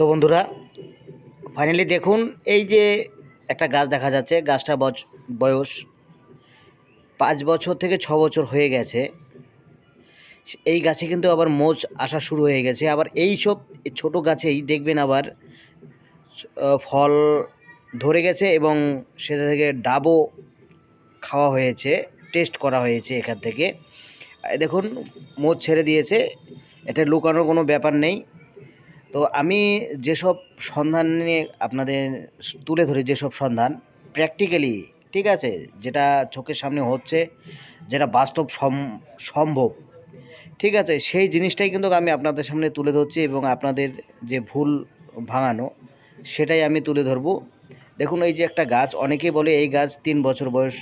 তো বন্ধুরা ফাইনালি দেখুন এই যে একটা গাছ দেখা যাচ্ছে গাছটার বচ- বয়স পাঁচ বছর থেকে ছ বছর হয়ে গেছে। এই গাছে কিন্তু আবার মোচ আসা শুরু হয়ে গেছে। আবার এই সব ছোট গাছেই দেখবেন আবার ফল ধরে গেছে এবং সেটা থেকে ডাবও খাওয়া হয়েছে, টেস্ট করা হয়েছে এখান থেকে। দেখুন, মোচ ছেড়ে দিয়েছে। এটা লুকানোর কোনো ব্যাপার নেই। তো আমি যেসব সন্ধান নিয়ে আপনাদের তুলে ধরি, যেসব সন্ধান প্র্যাকটিক্যালি ঠিক আছে, যেটা চোখের সামনে হচ্ছে, যেটা বাস্তব সম- সম্ভব, ঠিক আছে, সেই জিনিসটাই কিন্তু আমি আপনাদের সামনে তুলে ধরছি এবং আপনাদের যে ভুল ভাঙানো, সেটাই আমি তুলে ধরবো। দেখুন, এই যে একটা গাছ, অনেকেই বলে এই গাছ তিন বছর বয়স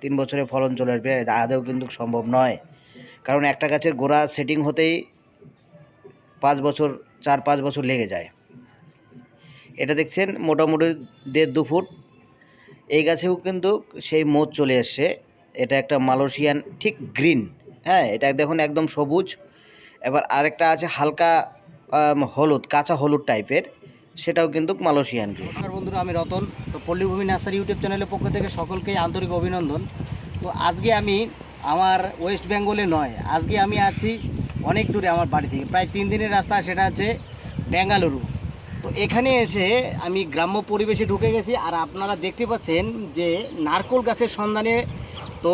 তিন বছরে ফলন চলে আসবে, আদৌ কিন্তু সম্ভব নয়। কারণ একটা গাছের গোড়া সেটিং হতেই পাঁচ বছর চার পাঁচ বছর লেগে যায়। এটা দেখছেন মোটামুটি দেড় দু ফুট। এই গাছেও কিন্তু সেই মোচ চলে এসছে। এটা একটা মালয়েশিয়ান ঠিক গ্রিন। হ্যাঁ এটা দেখুন একদম সবুজ। এবার আরেকটা আছে হালকা হলুদ, কাঁচা হলুদ টাইপের। সেটাও কিন্তু মালয়েশিয়ান গ্রিন। বন্ধুরা, আমি রতন। তো পল্লীভূমি নার্সারি ইউটিউব চ্যানেলের পক্ষ থেকে সকলকেই আন্তরিক অভিনন্দন। তো আজকে আমি আমার ওয়েস্ট বেঙ্গলে নয়, আজকে আমি আছি অনেক দূরে আমার বাড়ি থেকে। প্রায় তিন দিনের রাস্তা, সেটা আছে বেঙ্গালুরু। তো এখানে এসে আমি গ্রাম্য পরিবেশে ঢুকে গেছি, আর আপনারা দেখতে পাচ্ছেন যে নারকোল গাছের সন্ধানে তো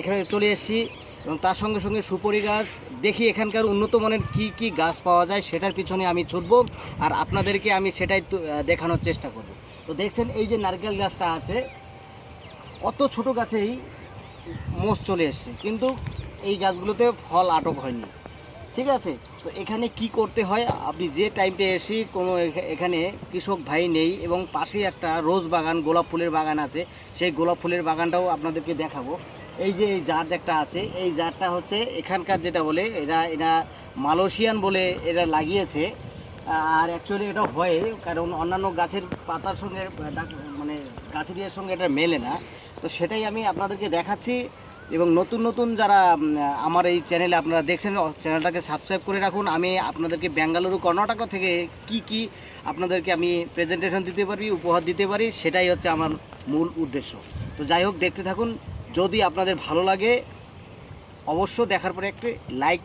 এখানে চলে এসেছি এবং তার সঙ্গে সঙ্গে সুপরি গাছ। দেখি এখানকার উন্নত মানের কি কি গাছ পাওয়া যায়, সেটার পিছনে আমি ছুটবো, আর আপনাদেরকে আমি সেটাই দেখানোর চেষ্টা করব। তো দেখছেন এই যে নারকেল গাছটা আছে, কত ছোট গাছেই মোষ চলে এসছে, কিন্তু এই গাছগুলোতে ফল আটক হয়নি। ঠিক আছে? তো এখানে কি করতে হয়? আপনি যে টাইমটা এসে কোনো এখানে কৃষক ভাই নেই এবং পাশেই একটা রোজ বাগান, গোলাপ ফুলের বাগান আছে, সেই গোলাপ ফুলের বাগানটাও আপনাদেরকে দেখাবো। এই যে এই জাত একটা আছে, এই জাতটা হচ্ছে এখানকার যেটা বলে, এরা এরা মালয়েশিয়ান বলে এরা লাগিয়েছে। আর অ্যাকচুয়ালি এটা হয় কারণ অন্যান্য গাছের পাতার সঙ্গে মানে গাছের সঙ্গে এটা মেলে না। তো সেটাই আমি আপনাদেরকে দেখাচ্ছি। এবং নতুন নতুন যারা আমার এই চ্যানেলে আপনারা দেখছেন চ্যানেলটাকে সাবস্ক্রাইব করে রাখুন। আমি আপনাদেরকে বেঙ্গালুরু কর্ণাটক থেকে কি কি আপনাদেরকে আমি প্রেজেন্টেশন দিতে পারি, উপহার দিতে পারি, সেটাই হচ্ছে আমার মূল উদ্দেশ্য। তো যাই হোক, দেখতে থাকুন। যদি আপনাদের ভালো লাগে অবশ্য দেখার পরে একটি লাইক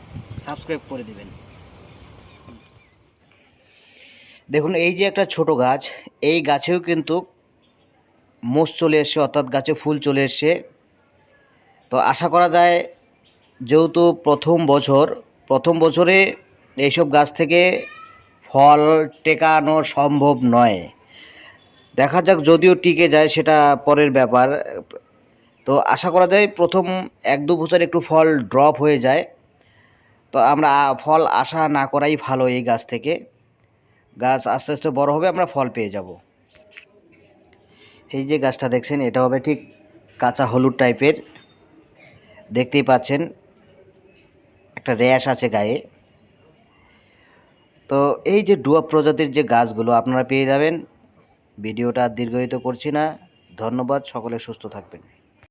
সাবস্ক্রাইব করে দেবেন। দেখুন, এই যে একটা ছোট গাছ, এই গাছেও কিন্তু মোষ চলে এসছে, অর্থাৎ গাছে ফুল চলে এসছে। তো আশা করা যায় যেহেতু প্রথম বছর, প্রথম বছরে এইসব গাছ থেকে ফল টেকানো সম্ভব নয়। দেখা যাক যদিও টিকে যায় সেটা পরের ব্যাপার। তো আশা করা যায় প্রথম এক দু বছর একটু ফল ড্রপ হয়ে যায়। তো আমরা ফল আশা না করাই ভালো এই গাছ থেকে। গাছ আস্তে আস্তে বড় হবে, আমরা ফল পেয়ে যাব। এই যে গাছটা দেখছেন, এটা হবে ঠিক কাঁচা হলুদ টাইপের দেখতেই পাচ্ছেন, একটা র্যাশ আছে গায়ে। তো এই যে ডুয়া প্রজাতির যে গাছগুলো আপনারা পেয়ে যাবেন, ভিডিওটা দীর্ঘায়িত করছি না। ধন্যবাদ, সকলে সুস্থ থাকবেন।